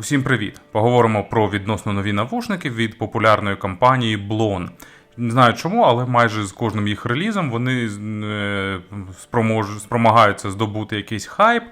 Усім привіт! Поговоримо про відносно нові навушники від популярної компанії Blon. Не знаю чому, але майже з кожним їх релізом вони е, спромагаються здобути якийсь хайп.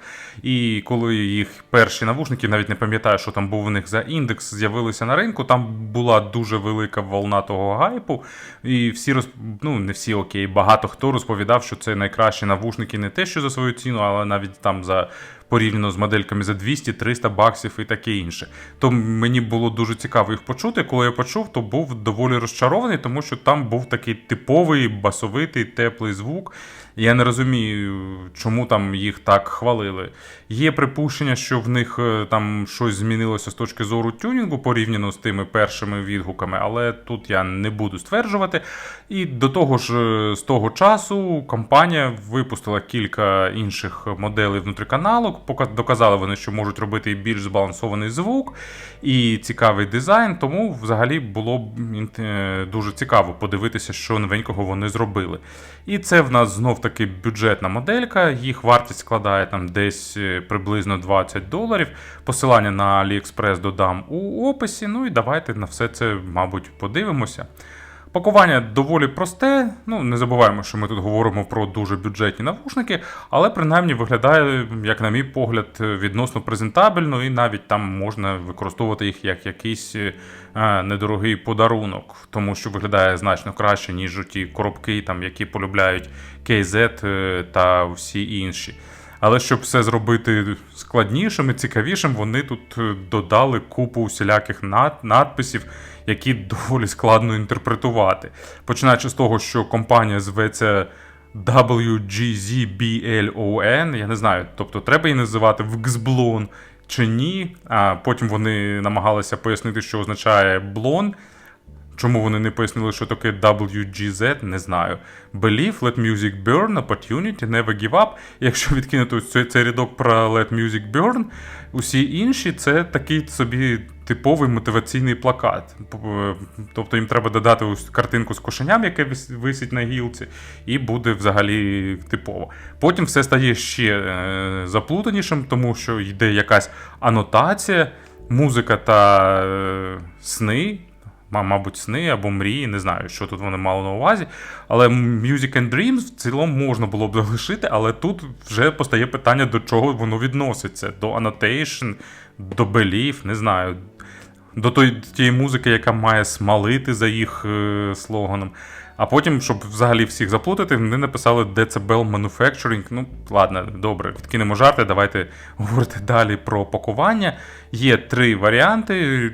І коли їх перші навушники, навіть не пам'ятаю, що там був у них за індекс, з'явилися на ринку, там була дуже велика волна того гайпу. І всі роз... ну не всі окей, багато хто розповідав, що це найкращі навушники не те, що за свою ціну, але навіть там за порівняно з модельками за 200-300 баксів і таке інше. То мені було дуже цікаво їх почути. Коли я почув, то був доволі розчарований, тому що там був такий типовий басовитий теплий звук. Я не розумію, чому там їх так хвалили. Є припущення, що в них е, там щось змінилося з точки зору тюнінгу порівняно з тими першими відгуками, але тут я не буду стверджувати. І до того ж, е, з того часу компанія випустила кілька інших моделей внутриканалок. Доказали вони, що можуть робити і більш збалансований звук і цікавий дизайн. Тому взагалі було б е, дуже цікаво подивитися, що новенького вони зробили. І це в нас знов таки бюджетна моделька. Їх вартість складає там десь е, приблизно 20 доларів. Посилання на AliExpress додам у описі. Ну і давайте на все це, мабуть, подивимося. Пакування доволі просте. Ну, не забуваємо, що ми тут говоримо про дуже бюджетні навушники, але принаймні виглядає, як на мій погляд, відносно презентабельно, і навіть там можна використовувати їх як якийсь е, недорогий подарунок, тому що виглядає значно краще, ніж ті коробки, там, які полюбляють KZ е, та всі інші. Але щоб все зробити складнішим і цікавішим, вони тут е, додали купу усіляких над- надписів, які доволі складно інтерпретувати. Починаючи з того, що компанія зветься WGZBLON, я не знаю, тобто треба її називати Вгзблон чи ні. А потім вони намагалися пояснити, що означає блон. Чому вони не пояснили, що таке WGZ, не знаю. Believe, let music burn, opportunity, never give up. Якщо відкинути цей, цей рядок про let music burn, усі інші це такий собі типовий мотиваційний плакат. Тобто їм треба додати ось картинку з кошеням, яке вис- висить на гілці, і буде взагалі типово. Потім все стає ще е, заплутанішим, тому що йде якась анотація, музика та е, сни. Ма- Мабуть, сни або мрії, не знаю, що тут вони мали на увазі. Але Music and Dreams в цілому можна було б залишити, але тут вже постає питання, до чого воно відноситься: до annotation, до belief, не знаю, до тієї музики, яка має смалити за їх е, слоганом. А потім, щоб взагалі всіх заплутати, вони написали Decibel Manufacturing. Ну, ладно, добре, відкинемо жарти, давайте говорити далі про пакування. Є три варіанти: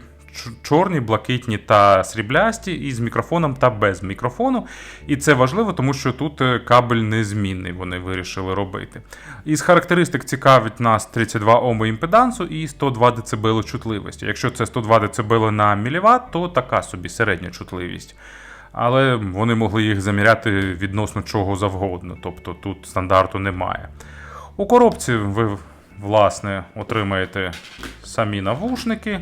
чорні, блакитні та сріблясті, і з мікрофоном та без мікрофону. І це важливо, тому що тут е, кабель незмінний, вони вирішили робити. Із характеристик цікавить нас 32 Ом імпедансу і 102 дБ чутливості. Якщо це 102 дБ на міліват, то така собі середня чутливість. Але вони могли їх заміряти відносно чого завгодно, тобто тут стандарту немає. У коробці ви, власне, отримаєте самі навушники,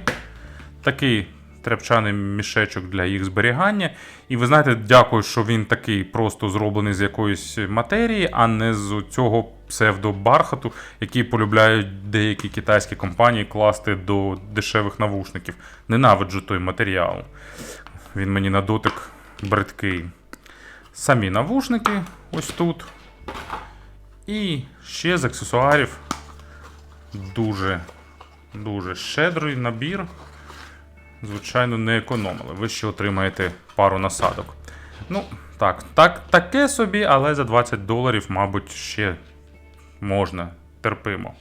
такий тряпчаний мішечок для їх зберігання. І ви знаєте, дякую, що він такий просто зроблений з якоїсь матерії, а не з цього псевдобархату, який полюбляють деякі китайські компанії класти до дешевих навушників. Ненавиджу той матеріал. Він мені на дотик бридкий. Самі навушники ось тут. І ще з аксесуарів дуже, дуже щедрий набір. Звичайно, не економили. Ви ще отримаєте пару насадок. Ну, так, так, таке собі, але за 20 доларів, мабуть, ще можна, терпимо.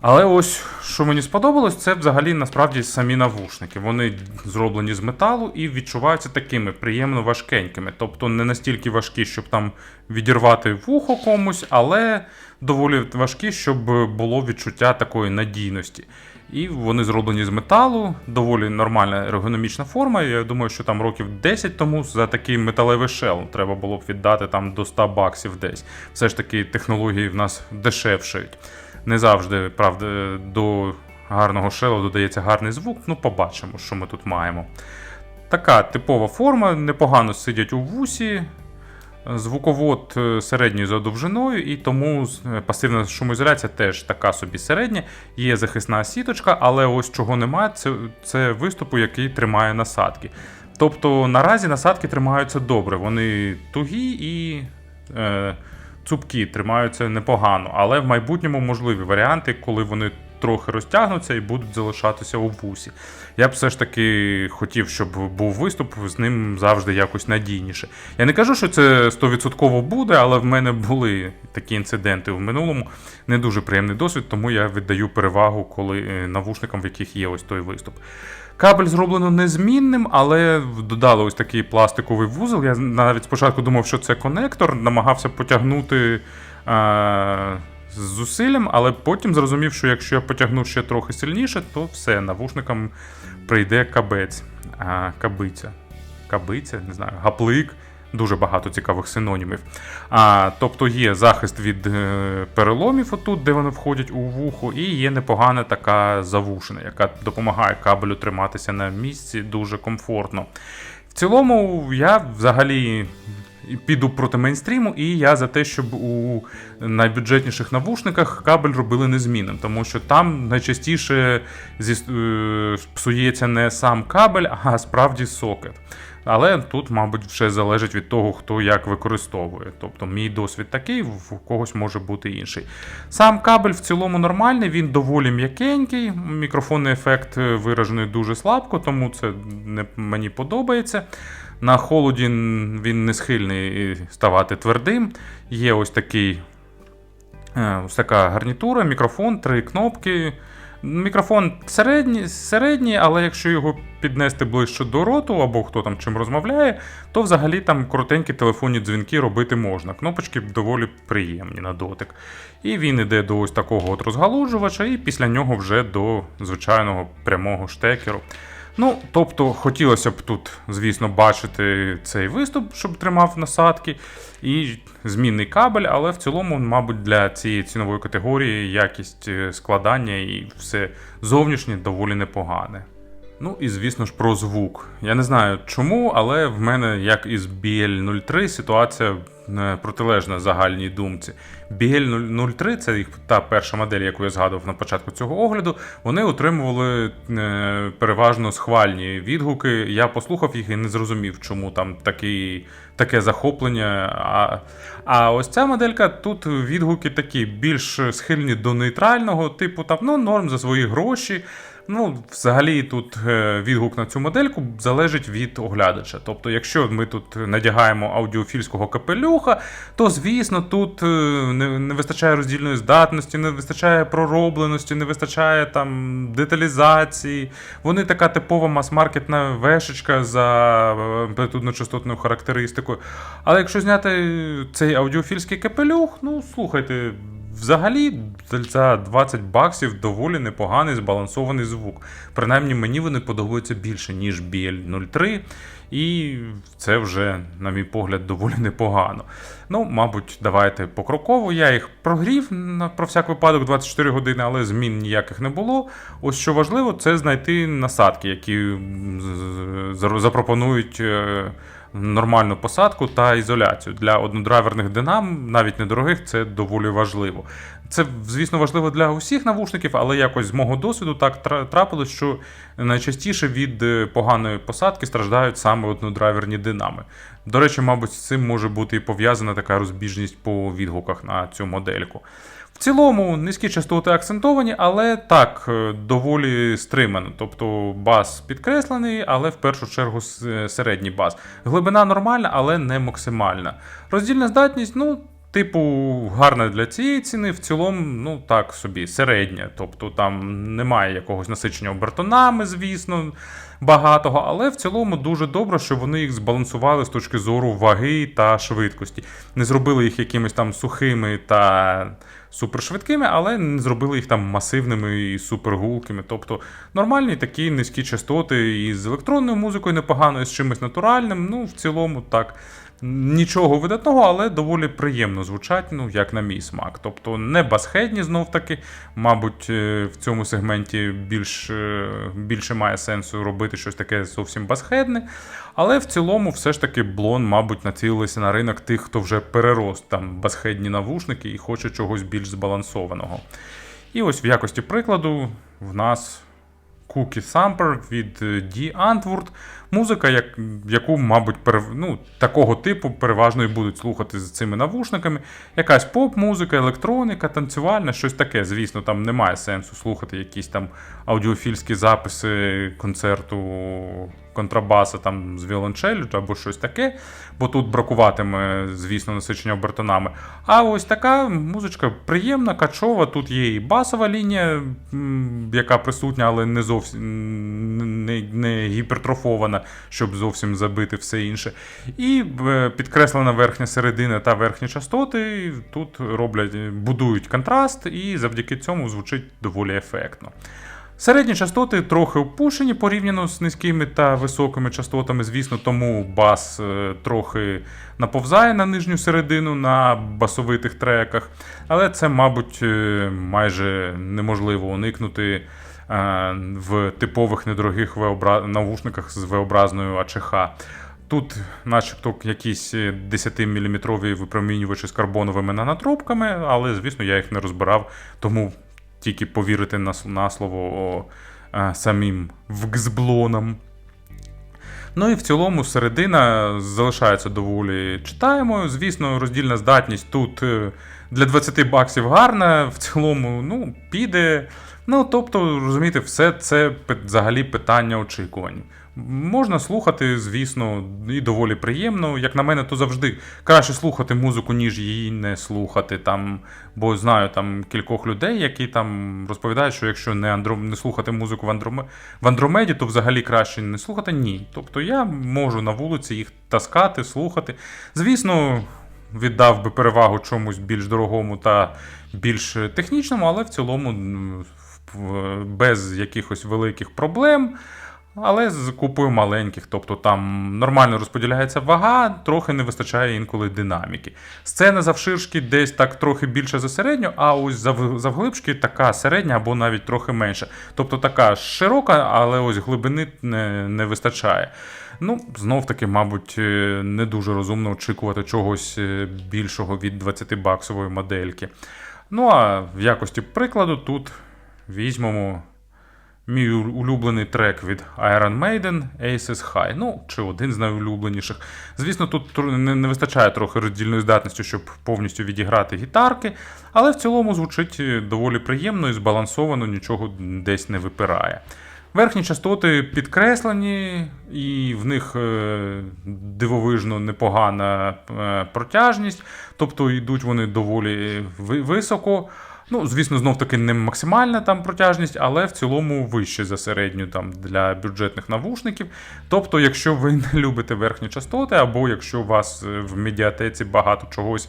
Але ось що мені сподобалось, це взагалі насправді самі навушники. Вони зроблені з металу і відчуваються такими приємно важкенькими. Тобто не настільки важкі, щоб там відірвати вухо комусь, але доволі важкі, щоб було відчуття такої надійності. І вони зроблені з металу, доволі нормальна ергономічна форма. Я думаю, що там років 10 тому за такий металевий шел треба було б віддати там до 100 баксів десь. Все ж таки технології в нас дешевшають. Не завжди, правда, до гарного шелу додається гарний звук. Ну, побачимо, що ми тут маємо. Така типова форма, непогано сидять у вусі. Звуковод е, середньої за довжиною, і тому е, пасивна шумоізоляція теж така собі середня. Є захисна сіточка, але ось чого немає, це, це виступу, який тримає насадки. Тобто наразі насадки тримаються добре, вони тугі і е, цупкі тримаються непогано, але в майбутньому можливі варіанти, коли вони трохи розтягнуться і будуть залишатися у вусі. Я б все ж таки хотів, щоб був виступ з ним завжди якось надійніше. Я не кажу, що це 100% буде, але в мене були такі інциденти в минулому. Не дуже приємний досвід, тому я віддаю перевагу коли е, навушникам, в яких є ось той виступ. Кабель зроблено незмінним, але додали ось такий пластиковий вузол. Я навіть спочатку думав, що це конектор, намагався потягнути а, з зусиллям, але потім зрозумів, що якщо я потягну ще трохи сильніше, то все, навушникам прийде кабець. А, кабиця. Кабиця, не знаю, гаплик. Дуже багато цікавих синонімів. А, тобто є захист від е, переломів, отут, де вони входять у вухо, і є непогана така завушина, яка допомагає кабелю триматися на місці дуже комфортно. В цілому, я взагалі піду проти мейнстріму, і я за те, щоб у найбюджетніших навушниках кабель робили незмінним, тому що там найчастіше зі, е, псується не сам кабель, а справді сокет. Але тут, мабуть, все залежить від того, хто як використовує. Тобто, мій досвід такий, в когось може бути інший. Сам кабель в цілому нормальний, він доволі м'якенький. Мікрофонний ефект е, виражений дуже слабко, тому це не, мені подобається. На холоді він не схильний ставати твердим. Є ось такий Е, Ось така гарнітура, мікрофон, три кнопки. Мікрофон середній, середній, але якщо його піднести ближче до роту, або хто там чим розмовляє, то взагалі там коротенькі телефонні дзвінки робити можна. Кнопочки доволі приємні на дотик. І він іде до ось такого от розгалужувача, і після нього вже до звичайного прямого штекеру. Ну, тобто, хотілося б тут, звісно, бачити цей виступ, щоб тримав насадки, і змінний кабель, але в цілому, мабуть, для цієї цінової категорії якість е, складання і все зовнішнє доволі непогане. Ну і звісно ж про звук. Я не знаю чому, але в мене, як із BL03, ситуація е, протилежна загальній думці. BL03 це їх та перша модель, яку я згадував на початку цього огляду. Вони отримували е, переважно схвальні відгуки. Я послухав їх і не зрозумів, чому там такий, таке захоплення. А, а ось ця моделька тут відгуки такі більш схильні до нейтрального, типу там ну норм за свої гроші. Ну, взагалі, тут е, відгук на цю модельку залежить від оглядача. Тобто, якщо ми тут надягаємо аудіофільського капелюха, то звісно тут е, не, вистачає роздільної здатності, не вистачає проробленості, не вистачає там деталізації. Вони така типова мас-маркетна вешечка за амплітудно-частотною характеристикою. Але якщо зняти цей аудіофільський капелюх, ну слухайте. Взагалі, за 20 баксів доволі непоганий збалансований звук. Принаймні мені вони подобаються більше, ніж BL03, і це вже, на мій погляд, доволі непогано. Ну, мабуть, давайте покроково. Я їх прогрів на про всяк випадок 24 години, але змін ніяких не було. Ось що важливо, це знайти насадки, які запропонують. Нормальну посадку та ізоляцію. Для однодрайверних динам, навіть недорогих, це доволі важливо. Це, звісно, важливо для усіх навушників, але якось з мого досвіду так трапилось, що найчастіше від е, поганої посадки страждають саме однодрайверні динами. До речі, мабуть, з цим може бути і пов'язана така розбіжність по відгуках на цю модельку. В цілому низькі частоти акцентовані, але так, е, доволі стримано. Тобто бас підкреслений, але в першу чергу е, середній бас. Глибина нормальна, але не максимальна. Роздільна здатність, ну. Типу, гарна для цієї ціни, в цілому, ну так собі, середня. Тобто там немає якогось насичення обертонами, звісно, багатого, але в цілому дуже добре, що вони їх збалансували з точки зору ваги та швидкості. Не зробили їх якимись там сухими та супершвидкими, але не зробили їх там масивними і супергулкими. Тобто нормальні такі низькі частоти і з електронною музикою непогано, і з чимось натуральним. Ну, в цілому так. Нічого видатного, але доволі приємно звучать, ну, як на мій смак. Тобто не басхедні знов таки. Мабуть, е, в цьому сегменті більш, е, більше має сенсу робити щось таке зовсім басхедне. Але в цілому, все ж таки, блон, мабуть, націлилися на ринок тих, хто вже перерос там басхедні навушники і хоче чогось більш збалансованого. І ось в якості прикладу в нас Cookie Thumper від Ді D. Музика, як, яку, мабуть, перев... ну, такого типу переважно і будуть слухати з цими навушниками. Якась поп-музика, електроніка, танцювальна, щось таке. Звісно, там немає сенсу слухати якісь там аудіофільські записи концерту контрабаса там з віолончелю або щось таке, бо тут бракуватиме, звісно, насичення обертонами. А ось така музичка приємна, качова. Тут є і басова лінія, яка присутня, але не зовсім не, не гіпертрофована, щоб зовсім забити все інше. І е, підкреслена верхня середина та верхні частоти. Тут роблять, будують контраст, і завдяки цьому звучить доволі ефектно. Середні частоти трохи опушені порівняно з низькими та високими частотами, звісно, тому бас е, трохи наповзає на нижню середину на басовитих треках, але це, мабуть, е, майже неможливо уникнути е, в типових недорогих навушниках з V-образною АЧХ. Тут, начебто, якісь 10-мм випромінювачі з карбоновими нанотропками, але, звісно, я їх не розбирав, тому тільки повірити на, на слово о, е, самим вгзблонам. Ну і в цілому середина залишається доволі читаємою. Звісно, роздільна здатність тут е, для 20 баксів гарна, в цілому, ну, піде. Ну, тобто, розумієте, все це взагалі питання очікувань. Можна слухати, звісно, і доволі приємно. Як на мене, то завжди краще слухати музику, ніж її не слухати. Там, бо знаю там кількох людей, які там розповідають, що якщо не, андро... не слухати музику в, Андроме... в Андромеді, то взагалі краще не слухати. Ні. Тобто я можу на вулиці їх таскати, слухати. Звісно, віддав би перевагу чомусь більш дорогому та більш технічному, але в цілому в- без якихось великих проблем. Але з купою маленьких, тобто там нормально розподіляється вага, трохи не вистачає інколи динаміки. Сцена завширшки десь так трохи більше за середню, а ось зав- завглибшки така середня або навіть трохи менша. Тобто така широка, але ось глибини не, не вистачає. Ну, знов таки, мабуть, е, не дуже розумно очікувати чогось е, більшого від 20-баксової модельки. Ну а в якості прикладу тут візьмемо Мій улюблений трек від Iron Maiden Aces High. Ну, чи один з найулюбленіших. Звісно, тут не, вистачає трохи роздільної здатності, щоб повністю відіграти гітарки, але в цілому звучить е, доволі приємно і збалансовано, нічого десь не випирає. Верхні частоти підкреслені, і в них е, дивовижно непогана е, протяжність, тобто йдуть вони доволі ви- високо. Ну, звісно, знов таки не максимальна там протяжність, але в цілому вище за середню там для бюджетних навушників. Тобто, якщо ви не любите верхні частоти, або якщо у вас е, в медіатеці багато чогось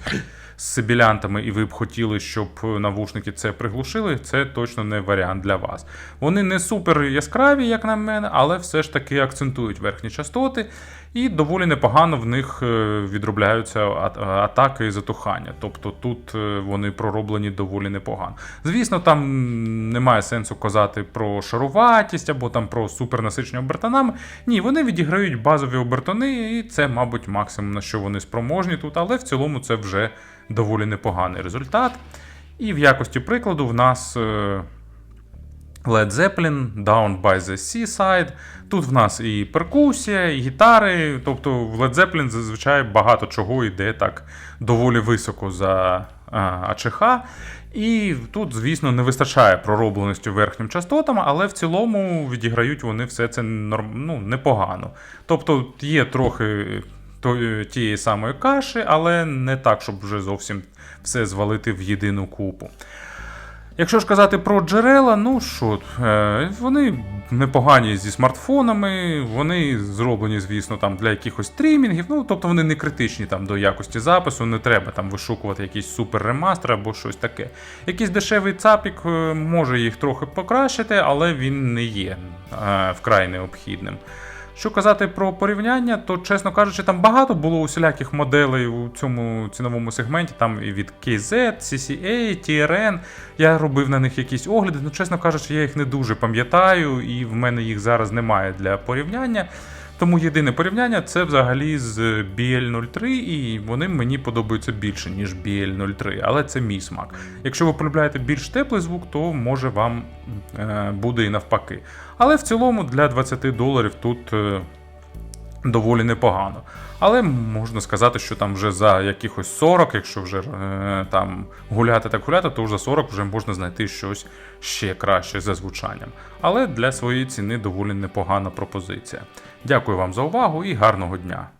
з сибілянтами, і ви б хотіли, щоб навушники це приглушили, це точно не варіант для вас. Вони не супер яскраві, як на мене, але все ж таки акцентують верхні частоти, і доволі непогано в них е, відробляються атаки і затухання. Тобто тут е, вони пророблені доволі непогано. Звісно, там немає сенсу казати про шаруватість або там про супернасичення обертонами. Ні, вони відіграють базові обертони, і це, мабуть, максимум на що вони спроможні тут, але в цілому це вже доволі непоганий результат. І в якості прикладу в нас. Led Zeppelin, Down by the Seaside. Тут в нас і перкусія, і гітари. Тобто в Led Zeppelin зазвичай багато чого йде так доволі високо за АЧХ. І тут, звісно, не вистачає проробленості верхнім частотам, але в цілому відіграють вони все це ну, непогано. Тобто є трохи тієї самої каші, але не так, щоб вже зовсім все звалити в єдину купу. Якщо ж казати про джерела, ну що, е, вони непогані зі смартфонами, вони зроблені, звісно, там для якихось стрімінгів. Ну, тобто вони не критичні там до якості запису, не треба там вишукувати якийсь супер ремастер або щось таке. Якийсь дешевий цапік е, може їх трохи покращити, але він не є е, вкрай необхідним. Що казати про порівняння, то, чесно кажучи, там багато було усіляких моделей у цьому ціновому сегменті, там і від KZ, CCA, TRN. Я робив на них якісь огляди, ну, чесно кажучи, я їх не дуже пам'ятаю, і в мене їх зараз немає для порівняння. Тому єдине порівняння це взагалі з BL03, і вони мені подобаються більше, ніж BL03, але це мій смак. Якщо ви полюбляєте більш теплий звук, то може вам е, буде і навпаки. Але в цілому для 20 доларів тут е, доволі непогано. Але можна сказати, що там вже за якихось 40, якщо вже е, там гуляти так гуляти, то вже за 40 вже можна знайти щось ще краще за звучанням. Але для своєї ціни доволі непогана пропозиція. Дякую вам за увагу і гарного дня!